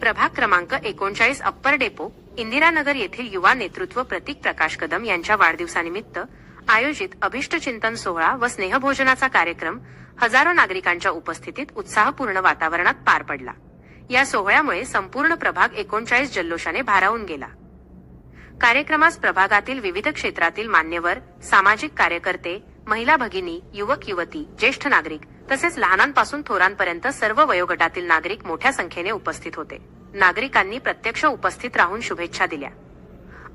प्रभाग क्रमांक एकोणचाळीस अप्पर डेपो इंदिरानगर येथील युवा नेतृत्व प्रतीक प्रकाश कदम यांच्या वाढदिवसानिमित्त आयोजित अभिष्ट चिंतन सोहळा व स्नेहभोजनाचा कार्यक्रम हजारो नागरिकांच्या उपस्थितीत उत्साहपूर्ण वातावरणात पार पडला. या सोहळ्यामुळे संपूर्ण प्रभाग एकोणचाळीस जल्लोषाने भारावून गेला. कार्यक्रमास प्रभागातील विविध क्षेत्रातील मान्यवर सामाजिक कार्यकर्ते महिला भगिनी युवक युवती ज्येष्ठ नागरिक तसेच लहानांपासून थोरांपर्यंत सर्व वयोगटातील नागरिक मोठ्या संख्येने उपस्थित होते. नागरिकांनी प्रत्यक्ष उपस्थित राहून शुभेच्छा दिल्या.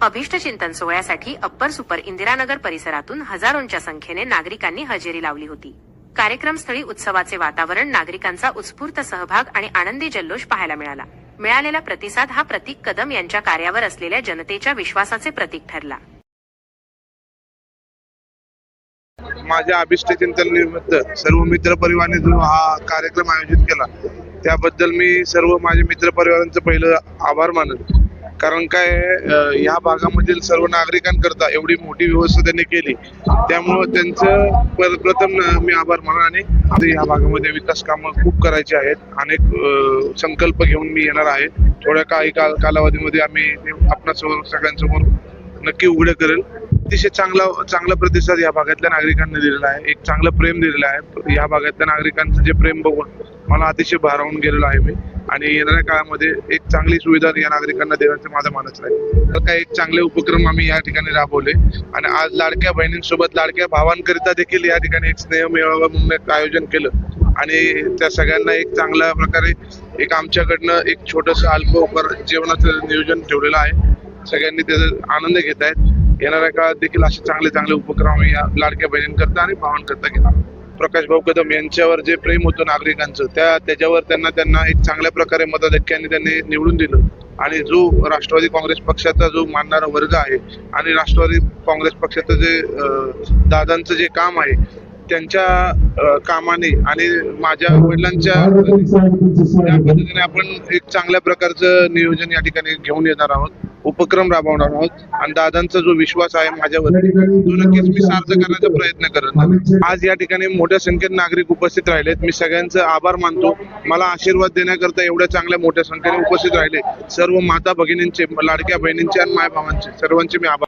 अभिष्ट चिंतन सोहळ्यासाठी अप्पर सुपर इंदिरानगर परिसरातून हजारोंच्या संख्येने नागरिकांनी हजेरी लावली होती. कार्यक्रमस्थळी उत्सवाचे वातावरण नागरिकांचा उत्स्फूर्त सहभाग आणि आनंदी जल्लोष पाहायला मिळाला. मिळालेला प्रतिसाद हा प्रतीक कदम यांच्या कार्यावर असलेल्या जनतेच्या विश्वासाचे प्रतीक ठरला. माझ्या अभिष्ट चिंतन निमित्त सर्व मित्र परिवाराने जो हा कार्यक्रम आयोजित केला त्याबद्दल मी सर्व माझ्या मित्र परिवारांचं पहिलं आभार मानत. कारण काय आहे, या भागामधील सर्व नागरिकांकरता एवढी मोठी व्यवस्था त्यांनी केली त्यामुळं त्यांचं प्रथम मी आभार मानून आणि या भागामध्ये विकास कामं खूप करायची आहेत. अनेक संकल्प घेऊन मी येणार आहे. थोड्या काही काल कालावधीमध्ये आम्ही आपणासमोर आपणा सगळ्यांसमोर नक्की उघडे करेल. अतिशय चांगला चांगला प्रतिसाद या भागातल्या नागरिकांनी दिलेला आहे. एक चांगलं प्रेम दिलेलं आहे. या भागातल्या नागरिकांचं जे प्रेम बघून मला अतिशय भारावून गेलेलो आहे मी. आणि येणाऱ्या काळामध्ये एक चांगली सुविधा या नागरिकांना देण्याचं माझं मानस आहे. तर काही एक चांगले उपक्रम आम्ही या ठिकाणी राबवले. आणि आज लाडक्या बहिणींसोबत लाडक्या भावांकरिता देखील या ठिकाणी एक स्नेह मेळावा म्हणून एक आयोजन केलं. आणि त्या सगळ्यांना एक चांगल्या प्रकारे एक आमच्याकडनं एक छोटस अल्प जेवणाचं नियोजन ठेवलेलं आहे. सगळ्यांनी त्याचा आनंद घेत आहेत. येणाऱ्या काळात देखील असे चांगले चांगले उपक्रम आम्ही या लाडक्या बहिणींकरता आणि भावांकरता घेणार प्रकाश भाऊ कदम यांच्यावर जे प्रेम होतं नागरिकांचं त्या त्याच्यावर त्यांना त्यांना एक चांगल्या प्रकारे मताधिक्याने त्यांनी निवडून दिलं. आणि जो राष्ट्रवादी काँग्रेस पक्षाचा जो मानणारा वर्ग आहे आणि राष्ट्रवादी काँग्रेस पक्षाचं जे दादांचं जे काम आहे त्यांच्या कामाने आणि माझ्या वडिलांच्या त्या पद्धतीने आपण एक चांगल्या प्रकारचं नियोजन या ठिकाणी घेऊन येणार आहोत. उपक्रम राबवणार आहोत. आणि दादांचा जो विश्वास आहे माझ्यावर तो नक्कीच मी सार्थ करण्याचा प्रयत्न करेन आज या ठिकाणी मोठ्या संख्येत नागरिक उपस्थित राहिलेत. मी सगळ्यांचं आभार मानतो. मला आशीर्वाद देण्याकरता एवढ्या चांगल्या मोठ्या संख्येने उपस्थित राहिले. सर्व माता भगिनींचे लाडक्या बहिणींचे आणि माय भावांचे सर्वांचे मी आभार